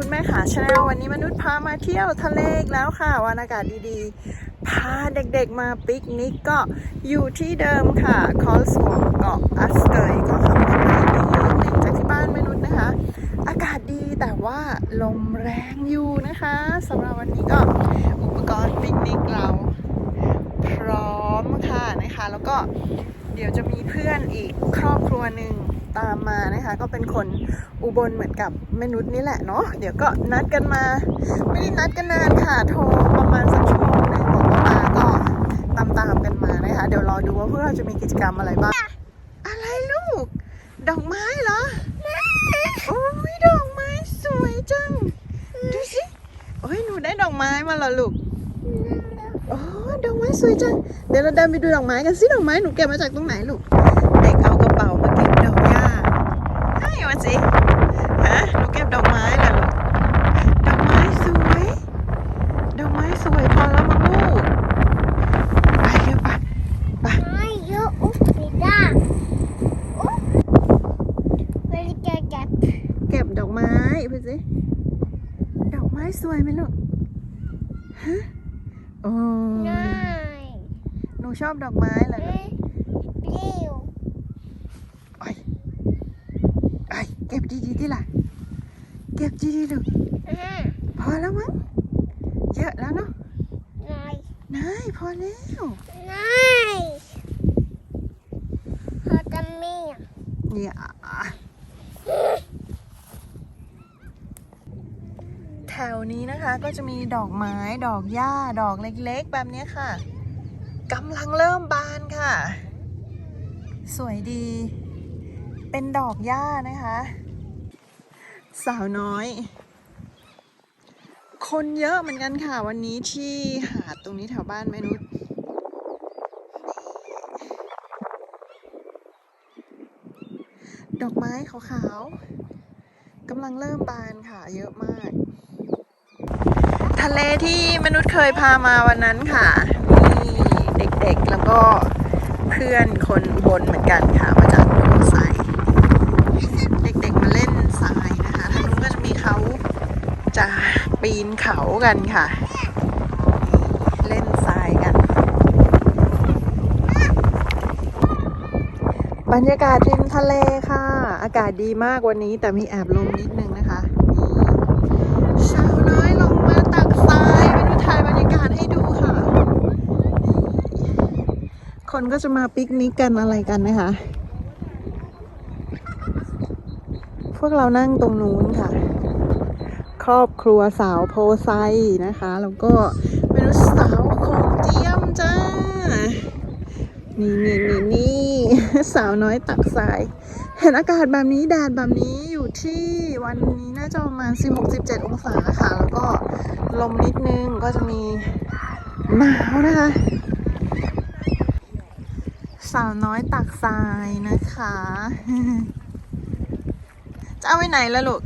คุณแม่ขาชาแนลวันนี้มนุษย์พามาเที่ยวทะเลอีกแล้วค่ะวันอากาศดีๆ พาเด็กๆมาปิกนิกก็อยู่ที่เดิมค่ะคอสวอเกาะอัสเกยก็ขับรถไปนิดนึงจากที่บ้านมนุษย์นะคะ อากาศดีแต่ว่าลมแรงอยู่นะคะสำหรับวันนี้ก็อุปกรณ์ปิกนิกเรา พร้อมค่ะนะคะ แล้วก็เดี๋ยวจะมีเพื่อนอีกครอบครัวหนึ่ง ตามมานะคะ ก็เป็นคนอุบลเหมือนกับแม่นุษย์นี่แหละเนาะเดี๋ยวก็นัดกันมา ไม่ได้นัดกันนานค่ะโทรประมาณสักชั่วโมงนึงบอกว่ามาก็ตามตามกันมานะคะ เดี๋ยวรอดูว่าพวกเราจะมีกิจกรรมอะไรบ้าง อะไรลูก ดอกไม้เหรอโอ้ยดอกไม้สวยจัง ดูสิโอ้ยหนูได้ดอกไม้มาเหรอลูกโอ้ดอกไม้สวยจัง เดี๋ยวเราเดินไปดูดอกไม้กันสิดอกไม้หนูเก็บมาจากตรงไหนลูกระเป๋ามาเก็บดอกหญ้าให้มา สิฮะหนูเก็บดอกไม้เหรอลูกดอกไม้สวยดอกไม้สวยพอแล้วมั้งลูกไปเร็วไป Ay, yo, uf, mira. Uf. Very good, good. เก็บดอกไม้พูดสิดอกไม้สวยไหมลูกฮะโอ้ Nine. หนูชอบดอกไม้เหรอลูก Blue. ไอ้ไอ้ เก็บดีๆดิล่ะ เก็บดีๆลูก Uh-huh. พอแล้วมั้ง เยอะแล้วเนาะ Nine. นายพอแล้ว Nice. Hold on me. อย่าแถวนี้นะคะก็จะมีดอกไม้ดอกหญ้าดอกเล็กๆ แบบเนี้ยค่ะกำลังเริ่มบานค่ะ สวยดี เป็นดอกหญ้านะคะ สาวน้อย คนเยอะเหมือนกันค่ะวันนี้ที่หาดตรงนี้แถวบ้านแม่นุชดอกไม้ขาวๆกำลังเริ่มบานค่ะ เยอะมาก ทะเลที่มนุษย์เคยพามาวันนั้นค่ะมีเด็กๆแล้วก็เพื่อนคนบนเหมือนกันค่ะมาจากโพไซเด็กๆมาเล่นทรายนะคะทางนู้นก็จะมีเขาจะปีน เขากันค่ะ เล่นทรายกัน บรรยากาศริมทะเลค่ะ อากาศดีมากวันนี้แต่มีแอบลมนิดนึงนะคะนี่สาวน้อยลงมาตักทรายไปดูถ่ายบรรยากาศให้ดูค่ะ คนก็จะมาปิกนิกกันอะไรกันนะคะ พวกเรานั่งตรงนู้นค่ะ ครอบครัวสาวโพไซนะคะ แล้วก็เป็นสาวของเจียมจ้า นี่นี่นี่นี่สาวน้อยตักทราย เห็นอากาศแบบนี้แดดแบบนี้อยู่ที่วันนี้น่าจะประมาณ 16-17 องศาค่ะ แล้วก็ลมนิดนึงก็จะมีหนาวนะคะสาวน้อยตักทรายนะคะ จะเอาไปไหนล่ะลูก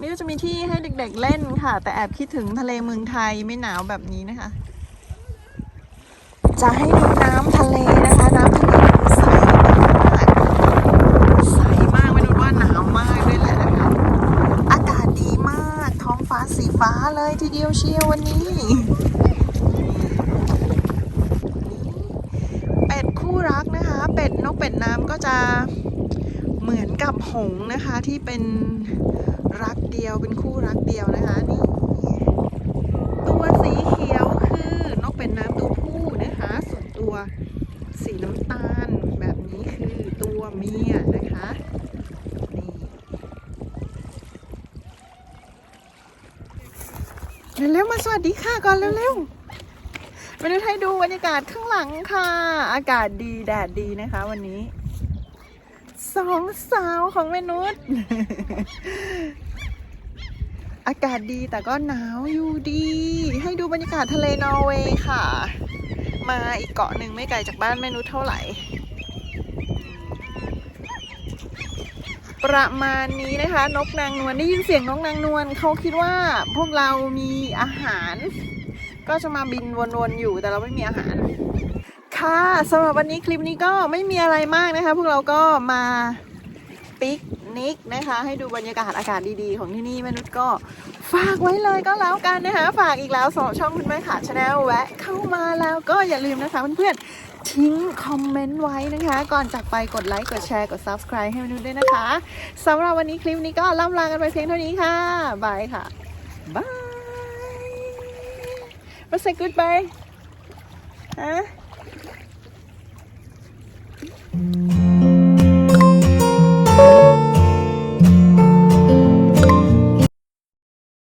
นี่ก็จะมีที่ให้เด็กๆเล่นค่ะ แต่แอบคิดถึงทะเลเมืองไทยไม่หนาวแบบนี้นะคะ จะให้ดูน้ำทะเลนะคะน้ำทะเลใสมากใสมากไม่รู้ว่าหนาวมากด้วยแหละนะคะ อากาศดีมากท้องฟ้าสีฟ้าเลยทีเดียวเชียววันนี้เป็ดคู่รักนะคะ เป็ดนกเป็ดน้ำก็จะ เหมือนกับหงนะคะที่เป็นรักเดียวเป็นคู่รักเดียวนะคะนี่ตัวสีเขียวคือนกเป็ดน้ำตัวผู้นะคะ ส่วนตัวสีน้ำตาลแบบนี้คือตัวเมียนะคะนี่เร็วๆมาสวัสดีค่ะก่อนเร็วๆมาดูให้ดูบรรยากาศข้างหลังค่ะ อากาศดีแดดดีนะคะวันนี้ สองสาวของมนุษย์ อากาศดีแต่ก็หนาวอยู่ดี ให้ดูบรรยากาศทะเลนอร์เวย์ค่ะ มาอีกเกาะหนึ่งไม่ไกลจากบ้านแมนุชเท่าไหร่ ประมาณนี้นะคะ นกนางนวลได้ยินเสียงนกนางนวลเขาคิดว่าพวกเรามีอาหาร ก็จะมาบินวนๆอยู่แต่เราไม่มีอาหาร ค่ะสำหรับวันนี้คลิปนี้ก็ไม่มีอะไรมากนะคะ พวกเราก็มาปิกนิกนะคะ ให้ดูบรรยากาศอากาศดีๆ ของที่นี่มนุษย์ก็ฝากไว้เลยก็แล้วกันนะคะ ฝากอีกแล้วสำหรับช่องคุณแม่ขาชาแนลแวะเข้ามาแล้วก็อย่าลืมนะคะเพื่อนๆทิ้งคอมเมนต์ไว้นะคะ ก่อนจากไปกดไลค์กดแชร์กด subscribe ให้มนุษย์ด้วยนะคะสำหรับวันนี้คลิปนี้ก็ล่ำลากันไปเพียงเท่านี้ค่ะบายค่ะบายมา say goodbye ฮะ